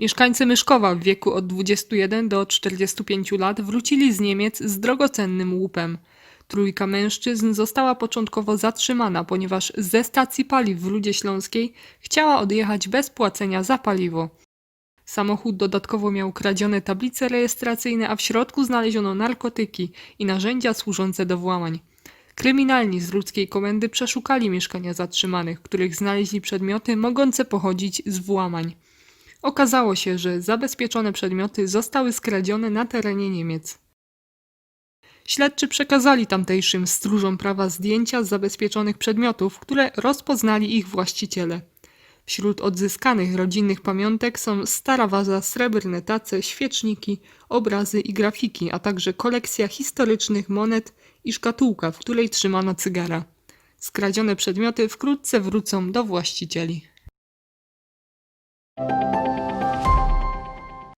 Mieszkańcy Myszkowa w wieku od 21 do 45 lat wrócili z Niemiec z drogocennym łupem. Trójka mężczyzn została początkowo zatrzymana, ponieważ ze stacji paliw w Rudzie Śląskiej chciała odjechać bez płacenia za paliwo. Samochód dodatkowo miał kradzione tablice rejestracyjne, a w środku znaleziono narkotyki i narzędzia służące do włamań. Kryminalni z ludzkiej komendy przeszukali mieszkania zatrzymanych, których znaleźli przedmioty mogące pochodzić z włamań. Okazało się, że zabezpieczone przedmioty zostały skradzione na terenie Niemiec. Śledczy przekazali tamtejszym stróżom prawa zdjęcia z zabezpieczonych przedmiotów, które rozpoznali ich właściciele. Wśród odzyskanych rodzinnych pamiątek są stara waza, srebrne tace, świeczniki, obrazy i grafiki, a także kolekcja historycznych monet i szkatułka, w której trzymano cygara. Skradzione przedmioty wkrótce wrócą do właścicieli.